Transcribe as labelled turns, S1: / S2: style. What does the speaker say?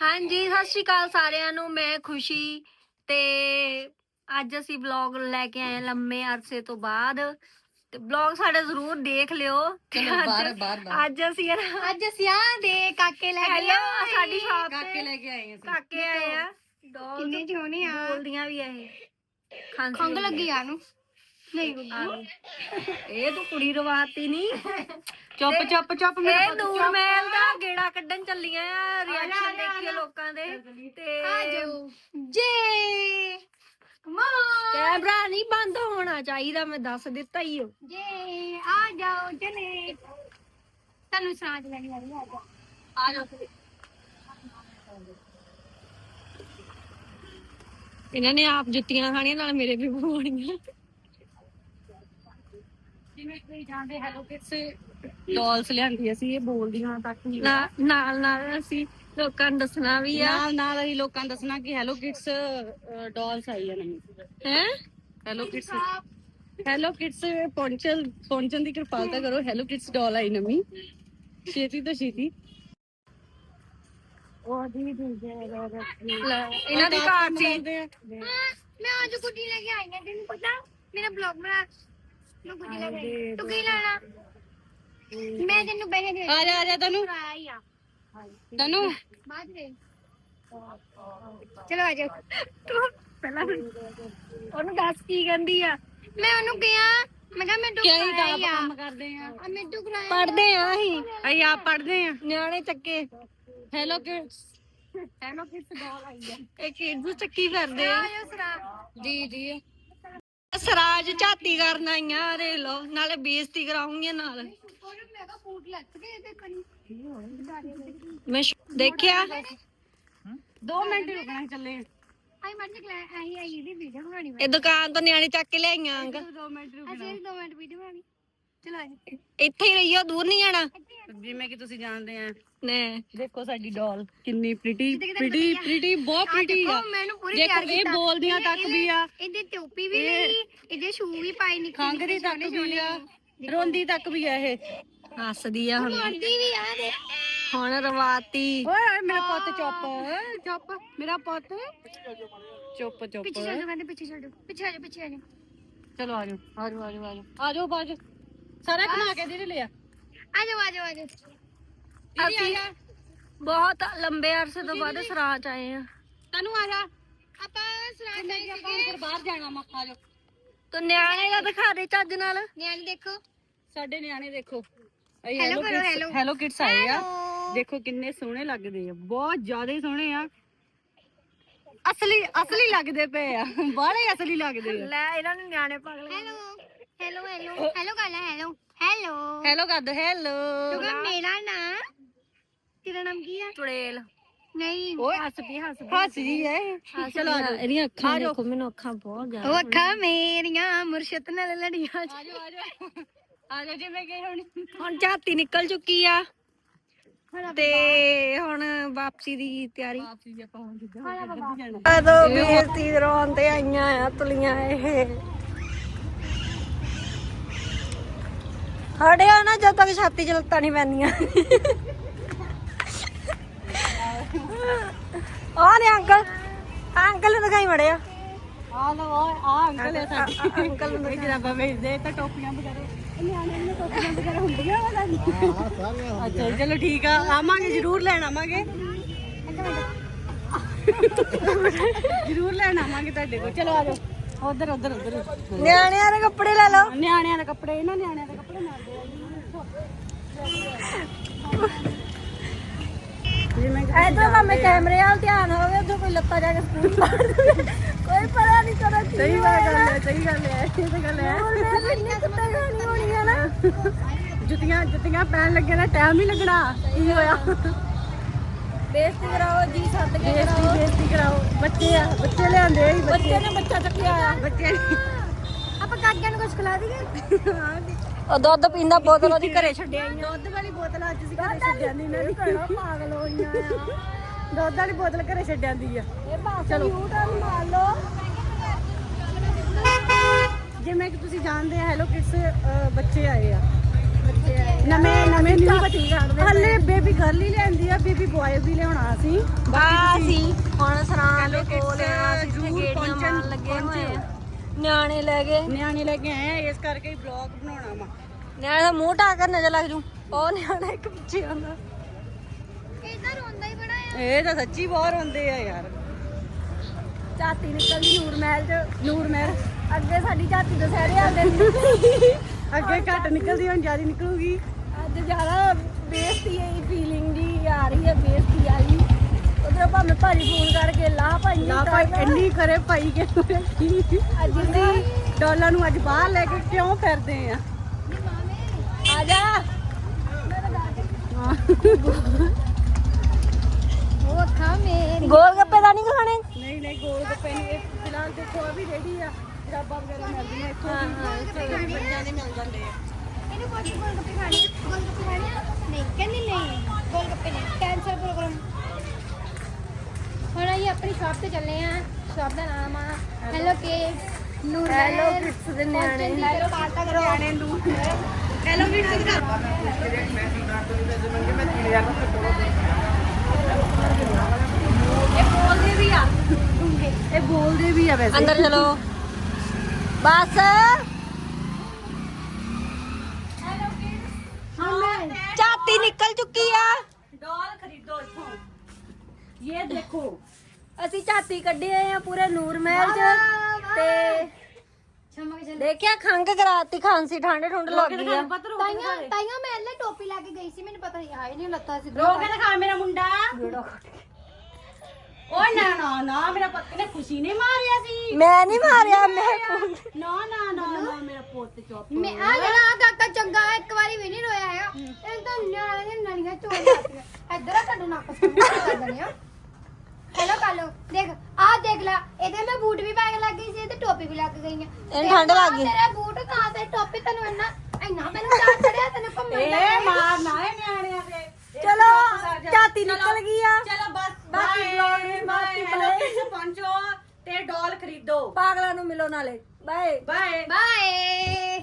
S1: ਹਾਂਜੀ ਸਤਿ ਸ਼੍ਰੀ ਅਕਾਲ ਸਾਰਿਆਂ ਨੂੰ ਮੈਂ ਖੁਸ਼ੀ ਤੇ ਅੱਜ ਅਸੀਂ ਵਲੌਗ ਲੈ ਕੇ ਆਏ ਹਾਂ ਲੰਮੇ ਅਰਸੇ ਤੋਂ ਬਾਅਦ। ਤੇ ਵਲੌਗ ਸਾਡੇ ਜ਼ਰੂਰ ਦੇਖ ਲਿਓ। ਤੇ
S2: ਚਲੋ ਬਾਹਰ
S1: ਅੱਜ-
S2: ਬਾਹਰ ਬਾਹਰ।
S1: ਅੱਜ ਅਸੀਂ
S3: ਅੱਜ ਅਸੀਂ ਆ ਦੇ ਕਾਕੇ ਲੈ ਕੇ
S1: ਹੈਲੋ
S3: ਆਏ।
S1: ਸਾਡੀ ਸ਼ਾਪ
S2: ਕਾਕੇ
S1: ਤੇ
S2: ਲੈ ਕੇ ਆਏ ਅਸੀਂ।
S1: ਕਾਕੇ ਆਏ ਆ। ਡੌਗ
S3: ਕਿੰਨੇ ਸੋਹਣੇ ਆ?
S1: ਬੋਲਦੀਆਂ ਵੀ ਆ ਇਹ। ਖਾਂਸੀ
S3: ਖੰਗ ਲੱਗੀ ਆ ਨੂੰ ਨਹੀਂ
S1: ਆ
S3: ਗੁੱਗੂ।
S1: ਇਹ ਤੂੰ ਕੁੜੀ ਰਵਾਤੀ ਨਹੀਂ
S2: ਚੁੱਪ ਚੁੱਪ ਚੁੱਪ ਮੇਰਾ
S1: ਇਹ
S2: ਪੁੱਤ
S1: ਦੂਰ
S2: ਚੁੱਪ।
S1: ਮਹਿਲ ਦਾ ਗੇੜਾ ਕੱਢਣ ਚੱਲੀਆਂ ਆ ਰਿਐਕਸ਼ਨ ਦੇਖੀਏ ਲੋਕਾਂ ਦੇ ਤੇ
S3: ਜਾਓ। ਜੇ ਕਮਾਨ
S1: ਕੈਮਰਾ ਨਹੀਂ ਬੰਦ ਹੋਣਾ ਚਾਹੀਦਾ ਮੈਂ ਦੱਸ ਦਿੱਤਾ ਹੀ ਹੋ
S3: ਜੇ ਆ ਜਾਓ ਜਨੇ। ਤੁਹਾਨੂੰ ਸਾਂਝ ਲੈਣੀ ਆ ਜਾ
S2: ਆ ਜਾਓ।
S1: ਇਹਨਾਂ ਨੇ ਆਪ ਜੁੱਤੀਆਂ ਖਾਣੀਆਂ ਨਾਲ ਮੇਰੇ ਵੀ ਪਵਾਉਣੀਆਂ
S2: ਜਿਵੇਂ ਜਾਂਦੇ ਹੈਲੋ ਕਿਡਸ ਡਾਲਸ ਲਿਆਂਦੀ ਅਸੀਂ ਇਹ ਬੋਲਦੀਆਂ ਤੱਕ ਨਹੀਂ
S1: ਨਾ- ਨਾਲ ਨਾਲ ਅਸੀਂ ਲੋਕਾਂ ਨੂੰ ਦੱਸਣਾ ਵੀ ਆ।
S2: ਨਾਲ ਨਾਲ ਅਸੀਂ ਲੋਕਾਂ ਨੂੰ ਦੱਸਣਾ ਕਿ ਹੈਲੋ ਕਿਡਸ ਡਾਲਸ ਆਈ ਆ ਨਵੀਂ।
S1: ਹੈ?
S2: ਹੈਲੋ ਕਿਡਸ ਹੈਲੋ ਕਿਡਸ ਪਹੁੰਚਣ ਪਹੁੰਚਣ ਦੀ ਕਿਰਪਾਲਤਾ ਕਰੋ। ਹੈਲੋ ਕਿਡਸ ਡਾਲ ਆਈ ਨਵੀਂ। ਛੇਤੀ ਤੋਂ ਛੇਤੀ। ਉਹ ਦੀ ਦੀ
S1: ਇਹਨਾਂ ਦੀ ਘਰ ਸੀ।
S3: ਮੈਂ ਅੱਜ ਗੁੱਡੀ ਲੈ ਕੇ ਆਈ ਹਾਂ ਤੈਨੂੰ ਪਤਾ? ਮੇਰਾ ਬਲੌਗ ਬਣਾ ਮੈਂ ਗੁੱਡੀ ਲੈ ਆਈ ਤੂੰ ਕੀ ਲੈਣਾ? ਮੈਂ ਤੈਨੂੰ ਪੈਸੇ ਦੇ
S2: ਆ ਜਾ ਆ ਜਾ ਤੈਨੂੰ।
S3: ਹੀ ਆ।
S2: ਤੈਨੂੰ?
S3: ਬਾਅਦ ਦੇ। ਚਲੋ ਆ ਜਾਓ।
S1: ਤੂੰ ਪਹਿਲਾਂ ਉਹਨੂੰ ਦੱਸ ਕੀ ਕਹਿੰਦੀ ਆ।
S3: ਮੈਂ ਉਹਨੂੰ ਕਿਹਾ ਮੈਂ ਕਿਹਾ ਮੈਂ
S2: ਕਿਆ ਹੀ ਤਾਂ
S3: ਹੀ ਆ।
S2: ਕੰਮ ਕਰਦੇ ਆ।
S3: ਆ ਮੈਂ ਟੁਕਰਾਇਆ
S1: ਪੜਦੇ ਆ। ਅਸੀਂ।
S2: ਅਸੀਂ ਆਪ ਪੜਦੇ ਆ।
S1: ਨਿਆਣੇ ਚੱਕੇ।
S2: ਹੈਲੋ ਕਿਡਸ ਹੈਲੋ ਕਿਡਸ ਡਾਲ ਆਈ ਆ।
S1: ਇਹ ਕਿਡਸ ਚੱਕੀ ਕਰਦੇ ਆ।
S3: ਆਇਓ ਸਰਾ
S2: ਜੀ ਜੀ।
S1: ਸਰਾਜ ਝਾਤੀ ਕਰਨ ਆਈਆਂ ਰੇ ਲੋ ਨਾਲੇ ਬੇਇੱਜ਼ਤੀ ਕਰਾਉਂਗੀਆਂ ਨਾਲ।
S3: ਉਹਨੂੰ ਮੈਂ ਕਿਹਾ ਫੂਟ ਲੱਗ ਗਏ ਤੇ ਕਣੀ
S1: ਮੈਂ ਸ਼- ਦੇਖਿਆ?
S2: 2 ਮਿੰਟ ਹੀ ਰੁਕਣਾ ਸੀ ਚੱਲੇ।
S3: ਆਈ ਮਰ ਜਾ ਆਈ ਆਈ ਇਹਦੀ ਵੀਡੀਓ ਬਣਾਣੀ
S1: ਇਹ ਦੁਕਾਨ ਤੋਂ ਨਿਆਣੇ ਚੱਕ ਕੇ ਲਿਆਈਆਂ ਅੰਗ।
S2: 2 ਮਿੰਟ
S3: ਅਸੀਂ ਦੋ ਮਿੰਟ ਵੀਡੀਓ ਬਣਾਣੀ ਚਲੋ
S1: ਇੱਥੇ ਹੀ ਰਹੀਓ ਦੂਰ ਨਹੀਂ ਜਾਣਾ।
S2: ਜਿਵੇਂ ਕਿ ਤੁਸੀਂ ਜਾਣਦੇ ਆ?
S1: ਨੇ।
S2: ਦੇਖੋ ਸਾਡੀ ਡਾਲ ਕਿੰਨੀ ਪ੍ਰੀਟੀ ਪ੍ਰੀਟੀ ਪ੍ਰੀਟੀ ਬਹੁਤ ਪ੍ਰੀਟੀ ਆ।
S3: ਦੇਖੋ ਮੈਨੂੰ ਪੂਰੀ
S2: ਇਹ ਬੋਲਦੀਆਂ ਤੱਕ ਵੀ ਆ।
S3: ਇਹਦੇ ਟੋਪੀ ਵੀ ਲਈ ਇਹਦੇ ਸ਼ੂ ਵੀ ਪਾਏ ਨਿੱਕੇ
S2: ਖੰਗਦੀ ਤੱਕ ਵੀ ਆ। ਰੋਂਦੀ ਤੱਕ ਵੀ ਆ ਇਹ।
S1: ਹੱਸਦੀ ਆ ਹੁਣ।
S3: ਆਂਦੀ ਵੀ ਆ ਦੇ
S1: ਹੁਣ ਰਵਾਤੀ।
S2: ਓਏ ਓਏ ਮੇਰਾ ਪੁੱਤ ਚੁੱਪ। ਚੁੱਪ ਮੇਰਾ ਪੁੱਤ। ਚੁੱਪ ਚੁੱਪ।
S3: ਪਿੱਛੇ ਛੱਡੋ ਕਹਿੰਦੇ ਪਿੱਛੇ ਛੱਡੋ। ਪਿੱਛੇ ਆ ਜਾ ਪਿੱਛੇ ਆ ਜਾ
S2: ਚਲੋ ਆ ਜਾਓ ਆ ਜਾਓ ਆ ਜਾਓ ਆ ਜਾਓ। ਆ ਜਾਓ ਬਾਜ। ਸਾਰਾ ਕਮਾ ਕੇ ਦੇ ਲਿਆ।
S3: ਆ ਜਾਓ ਆ ਜਾਓ ਆ ਜਾਓ
S1: ਅਸੀਂ ਬਹੁਤ ਲੰਬੇ ਅਰਸੇ ਤੋਂ ਬਾਅਦ ਸਰਾਜ ਆਏ ਆ।
S2: ਤੈਨੂੰ ਆ ਜਾ
S3: ਆਪਾਂ ਲਈ
S2: ਆਪਾਂ ਫਿਰ ਬਾਹਰ ਜਾਣਾ ਮਾ ਆ ਜਾਓ
S1: ਤੂੰ ਨਿਆਣੇ ਦਾ ਦਿਖਾ ਦੇ ਚੱਜ ਨਾਲ।
S3: ਨਿਆਣੇ ਦੇਖੋ।
S2: ਸਾਡੇ ਨਿਆਣੇ ਦੇਖੋ।
S3: Hello ਕਰੋ, hello।
S2: ਹੈਲੋ ਕਿਡਸ ਆਏ ਆ। ਦੇਖੋ ਕਿੰਨੇ ਸੋਹਣੇ ਲੱਗਦੇ ਆ ਬਹੁਤ ਜ਼ਿਆਦਾ ਹੀ ਸੋਹਣੇ ਆ। ਅਸਲੀ ਅਸਲੀ ਲੱਗਦੇ ਪਏ ਆ। ਬਾਹਲੇ ਅਸਲੀ ਲੱਗਦੇ ਆ।
S1: ਲੈ ਇਹਨਾਂ ਨੂੰ ਨਿਆਣੇ ਪਾਗਲ
S3: ਹੈਲੋ ਹੈਲੋ ਹੈਲੋ ਹੈਲੋ ਕਰ ਲੈ ਹੈਲੋ ਹੈਲੋ
S2: ਹੈਲੋ ਕਰ ਦੋ ਹੈਲੋ
S3: ਤੂੰ ਕਹ ਮੇਰਾ ਨਾਂ ਤੇਰਾ ਨਾਮ ਕੀ ਹੈ
S1: ਚੁੜੇਲ
S3: ਨਹੀਂ
S2: ਓਏ
S1: ਹੱਸਦੀ ਹੱਸਦੀ
S2: ਹੱਸੀ ਐ
S1: ਚਲੋ ਇਹਦੀਆਂ ਅੱਖਾਂ ਦੇਖੋ ਮੈਨੂੰ ਅੱਖਾਂ ਬਹੁਤ ਜ਼ਿਆਦਾ
S3: ਉਹ ਅੱਖਾਂ ਮੇਰੀਆਂ ਮੁਰਸ਼ਦ ਨਾਲ ਲੜੀਆਂ
S2: ਆ ਜਾਓ ਆ ਜਾਓ ਆ ਜਾਓ ਜਿਵੇਂ ਕਿ ਹੁਣ
S1: ਹੁਣ ਝਾਤੀ ਨਿਕਲ ਚੁੱਕੀ ਆ ਤੇ ਹੁਣ ਵਾਪਸੀ ਦੀ ਤਿਆਰੀ
S2: ਵਾਪਸੀ ਜੇ
S1: ਜਦੋਂ ਬੇਇੱਜ਼ਤੀ ਆਈਆਂ ਆ ਤੁਲੀਆਂ ਇਹ ਹੜਿਆ ਨਾ ਜਦ ਤੱਕ ਛਾਤੀ ਚ ਲੱਤਾਂ ਨਹੀਂ ਪੈਂਦੀਆਂ। ਆ ਨੇ ਅੰਕਲ ਅੰਕਲ ਨੂੰ ਦਿਖਾਈ ਮੜਿਆ
S2: ਆ ਲੋ ਆ ਅੰਕਲ ਹੈ ਸਾਡੀ। ਅੰਕਲ ਨੂੰ ਜਰਾਬਾ ਵੇਚਦੇ ਤਾਂ ਟੋਪੀਆਂ ਵਗੈਰਾ। ਇਹ ਨਿਆਣੇ ਨੂੰ ਟੋਪੀਆਂ ਵਗੈਰਾ ਹੁੰਦੀਆਂ ਵਾਲਾ ਨਹੀਂ ਅੱਛਾ ਚਲੋ ਠੀਕ ਆ ਆਵਾਂਗੇ ਜ਼ਰੂਰ ਲੈਣ ਆਵਾਂਗੇ। ਜ਼ਰੂਰ ਲੈਣ ਆਵਾਂਗੇ ਤੁਹਾਡੇ ਕੋਲ। ਚਲੋ ਆ ਜਾਓ। ਉਧਰ ਉਧਰ ਉਧਰ।
S1: ਨਿਆਣਿਆਂ ਦੇ ਕੱਪੜੇ ਲੈ ਲਓ।
S2: ਨਿਆਣਿਆਂ ਦੇ ਕੱਪੜੇ ਇਹਨਾਂ ਨਿਆਣਿਆਂ ਦੇ
S1: ਐਦਾਂ ਭਾਵੇਂ ਕੈਮਰੇ ਵਾਲ ਧਿਆਨ ਹੋਵੇ ਉਦੋਂ ਕੋਈ ਲੱਤਾਂ ਜਾ ਕੇ ਸਕੂਲ ਮਾਰ ਦੇਵੇ। ਕੋਈ ਪਤਾ ਨਹੀਂ ਕਦੋਂ ਕੀ
S2: ਸਹੀ ਗੱਲ ਹੈ ਸਹੀ ਗੱਲ ਹੈ ਇਹ ਤਾਂ ਗੱਲ ਹੈ।
S1: ਮੈਂ ਇੰਨੀ ਕੁੱਤੇ ਖਾਣੀ ਹੋਣੀ ਆ ਨਾ।
S2: ਜੁੱਤੀਆਂ ਜੁੱਤੀਆਂ ਪੈਣ ਲੱਗੇ ਨਾ ਟਾਈਮ ਹੀ ਲੱਗਣਾ। ਕੀ ਹੋਇਆ?
S1: ਬੇਇੱਜ਼ਤੀ ਕਰਾਓ ਜੀ ਸੱਦ ਕੇ
S2: ਬੇਇੱਜ਼ਤੀ ਬੇਇੱਜ਼ਤੀ ਕਰਾਓ। ਬੱਚੇ ਆ ਬੱਚੇ ਲਿਆਂਦੇ ਆ ਜੀ ਬੱਚੇ।
S1: ਬੱਚੇ ਨੇ ਬੱਚਾ ਚੱਕਿਆ ਆ।
S2: ਬੱਚੇ
S3: ਆਪਾਂ ਕਾਕਿਆਂ ਨੂੰ ਕੁਝ ਖਿਲਾ ਦਈਏ?
S1: ਉਹ ਦੁੱਧ ਪੀਂਦਾ ਬੋਤਲ ਉਹਦੀ ਘਰੇ ਛੱਡਿਆ ਆਈਆਂ।
S2: ਦੁੱਧ ਵਾਲੀ ਬੋਤਲ ਅੱਜ ਅਸੀਂ ਘਰੇ ਛੱਡਿਆਂ ਦੀ ਇਹਨਾਂ ਦੀ
S1: ਪਾਗਲ ਹੋਈਆਂ ਆ।
S2: ਦੁੱਧ ਵਾਲੀ ਬੋਤਲ ਘਰੇ ਛੱਡਿਆਂ ਦੀ ਆ।
S1: ਇਹ ਬਸ ਯੂ ਟਰਨ ਮਾਰ ਲਓ।
S2: ਜਿਵੇਂ ਕਿ ਤੁਸੀਂ ਜਾਣਦੇ ਆ ਹੈਲੋ ਕਿਡਸ ਬੱਚੇ ਆਏ ਆ। ਨਵੇਂ ਨਵੇਂ ਨਿਊ ਬੱਚੇ। ਹੱਲੇ ਬੇਬੀ ਗਰਲ ਹੀ ਲੈਂਦੀ ਆ ਬੇਬੀ ਬॉय ਵੀ ਲਿਆਉਣਾ ਸੀ।
S1: ਬਾਸੀ ਹੁਣ ਸਰਾਂ ਦੇ ਕੋਲ
S2: ਕਿਤੇ
S1: ਅਸੀਂ ਗੇੜੀਆਂ ਮਾਰਨ ਲੱਗੇ ਹੋਏ ਆ। ਨਿਆਣੇ ਲੈ ਗਏ
S2: ਨਿਆਣੇ ਲੈ ਕੇ ਆਏ ਆ, ਇਸ ਕਰਕੇ ਹੀ ਬਲੌਗ ਬਣਾਉਣਾ ਵਾ।
S1: ਨਿਆਣੇ ਦਾ ਮੂੰਹ ਢਾਕ ਕੇ ਨਜ਼ਰ ਲੱਗ ਜੂ। ਉਹ ਨਿਆਣਾ ਇੱਕ ਪਿੱਛੇ ਆਉਂਦਾ।
S3: ਇਹਦਾ ਰੋਂਦਾ ਹੀ ਬੜਾ ਆ।
S2: ਇਹ ਤਾਂ ਸੱਚੀ ਬਹੁਤ ਹੁੰਦੇ ਆ ਯਾਰ।
S1: ਝਾਤੀ ਨਿਕਲਦੀ ਨੂਰ ਮਹਿਲ ਚ।
S2: ਨੂਰ ਮਹਿਰ
S1: ਅੱਗੇ ਸਾਡੀ ਝਾਤੀ ਤੋਂ ਸਹਿਰੇ ਆਉਂਦੇ
S2: ਅੱਗੇ ਘੱਟ ਨਿਕਲਦੀ ਹੁਣ ਜ਼ਿਆਦਾ ਨਿਕਲੂਗੀ।
S1: ਅੱਜ ਜ਼ਿਆਦਾ ਬੇਇੱਜ਼ਤੀ ਦੀ ਫੀਲਿੰਗ ਜੀ ਆ ਰਹੀ ਹੈ ਬੇਇੱਜ਼ਤੀ ਵਾਲੀ ਉਧਰ ਭਾਵੇਂ ਭਾਜੀ ਫੋਨ ਕਰਕੇ ਲਾ ਭਾਈ
S2: ਲਾ ਭਾਈ ਇੰਨੀ ਕਰੇ ਭਾਈ ਕਿ
S1: ਅੱਜ ਦੀ
S2: ਡਾਲਰ ਨੂੰ ਅੱਜ ਬਾਹਰ ਲੈ ਕੇ ਕਿਉਂ ਫਿਰਦੇ ਆ?
S1: ਆ ਜਾ।
S3: ਉਹ ਅੱਖਾਂ ਮੇਰੀ।
S1: ਗੋਲ ਗੱਪੇ ਦਾ ਨਹੀਂ ਖਾਣੇ?
S2: ਨਹੀਂ ਨਹੀਂ ਗੋਲ ਗੱਪੇ ਨਹੀਂ। ਇਹ ਫਿਲਹਾਲ ਦੇਖੋ ਆ ਵੀ ਰੈਡੀ ਆ। ਜਰਾਬਾਂ ਵਗੈਰਾ ਮਿਲਦੀਆਂ ਇੱਥੋਂ।
S1: ਹਾਂ, ਹਾਂ,
S2: ਵੀ ਬੱਚਿਆਂ ਦੇ ਮਿਲ ਜਾਂਦੇ ਆ।
S3: ਇਹਨੂੰ ਪੁੱਛ ਗੋਲ ਗੱਪੇ ਖਾਣੇ? ਗੋਲ ਗੱਪੇ ਖਾਣੇ? ਨਹੀਂ ਕਹਿੰਦੀ ਨਹੀਂ। ਗੋਲ ਗੱਪੇ ਨਹੀਂ ਕੈਂਸਲ ਪ੍ਰੋਗਰਾਮ। ਹੁਣ ਅਸੀਂ ਆਪਣੀ ਸ਼ਾਪ ਤੇ ਚੱਲੇ ਆ ਸ਼ਾਪ ਦਾ ਨਾਮ ਆ ਹੈਲੋ ਕੇ ਨੂਰ
S1: ਹੈਲੋ ਕਿਡਸ ਦੇ ਨਿਆਣੇ।
S3: ਹੈਲੋ ਪਾਰਟਾ ਕਰੋ।
S2: ਨਿਆਣੇ ਨੂੰ ਹੈਲੋ ਸਿੱਧ ਕਰ
S1: ਇਹ ਬੋਲਦੇ ਵੀ ਆ।
S2: ਇਹ ਬੋਲਦੇ ਵੀ ਆ ਵੈਸੇ।
S1: ਅੰਦਰ ਚਲੋ। ਬਸ। ਝਾਤੀ ਨਿਕਲ ਚੁੱਕੀ ਆ।
S2: ਡਾਲ ਖਰੀਦੋ ਇੱਥੋਂ। ਇਹ ਦੇਖੋ
S1: ਅਸੀਂ ਝਾਤੀ ਕੱਢੀ ਆਏ ਆ ਪੂਰੇ ਨੂਰ ਮਹਿਲ ਚ ਤੇ
S3: ਛਮਕ ਚੱਲ
S1: ਦੇਖਿਆ ਖੰਗ ਕਰਾਤੀ ਖਾਂਸੀ ਠੰਡ ਠੁੰਡ ਲੱਗ ਗਈ ਆ।
S3: ਤਾਈਆਂ ਤਾਈਆਂ ਮੈਂ ਲੈ ਟੋਪੀ ਲਾ ਕੇ ਗਈ ਸੀ ਮੈਨੂੰ ਪਤਾ ਨਹੀਂ ਆਏ ਨਹੀਂ ਲੱਤਾ ਸੀ
S2: ਰੋਕ ਦਿਖਾ ਮੇਰਾ ਮੁੰਡਾ। ਓ ਨਾ ਨਾ ਨਾ ਮੇਰਾ ਪੱਕੇ ਨੇ ਖੁਸ਼ੀ ਨੇ ਮਾਰਿਆ ਸੀ।
S1: ਮੈਂ ਨਹੀਂ ਮਾਰਿਆ ਮੈਂ
S2: ਨਾ ਨਾ ਨਾ ਨਾ ਮੇਰਾ ਪੁੱਤ ਚੁੱਪ
S3: ਮੈਂ ਆ ਜਿਹੜਾ ਆ ਕਾਕਾ ਚੰਗਾ ਹੈ, ਇੱਕ ਵਾਰੀ ਵੀ ਨਹੀਂ ਰੋਇਆ ਹੈਗਾ। ਇਹ ਤਾਂ ਨਿਆਣੇ ਦੀਆਂ ਨਲੀਆਂ ਚੋੜ ਜਾਂਦੀਆਂ ਇੱਧਰ ਆ ਤੁਹਾਡੇ ਨੱਕ ਸਾਹਮਣੇ ਕਰ ਦਨੇ ਹੈਲੋ ਕਾਲੋ ਦੇਖ ਆ ਦੇਖ ਲੈ ਇਹਦੇ ਮੈਂ ਬੂਟ ਵੀ ਪਾ ਕੇ ਲੱਗ ਗਈ ਸੀ ਤੇ ਟੋਪੀ ਵੀ ਲੱਗ ਗਈ ਆ
S1: ਇਹਨੂੰ ਠੰਡ ਲੱਗ ਗਈ।
S3: ਤੇਰੇ ਬੂਟ ਕਾ ਤੇ ਟੋਪੀ ਤੈਨੂੰ ਇੰਨਾ ਇੰਨਾ ਮੈਨੂੰ ਚਾਹ ਚੜਿਆ ਤੈਨੂੰ ਘੁੰਮਣ ਦਾ
S2: ਇਹ ਮਾਰ ਨਾ ਇਹ ਨਿਆਣਿਆਂ ਤੇ ਇਹ
S1: ਚਲੋ
S2: ਵਾਪਸ ਆ ਜਾ।
S1: ਝਾਤੀ
S2: ਚਲੋ,
S1: ਨਿਕਲ ਗਈ ਆ।
S2: ਚਲੋ ਬਸ
S1: ਬਾਕੀ
S2: ਬਾਏ
S1: vlog ਨੂੰ ਬਾਕੀ
S2: ਹੈਲੋ
S1: bye।
S2: ਪਹੁੰਚੋ ਤੇ ਡਾਲ ਖਰੀਦੋ।
S1: ਪਾਗਲਾਂ ਨੂੰ ਮਿਲੋ ਨਾਲੇ। ਬਾਏ।
S2: ਬਾਏ।
S3: ਬਾਏ।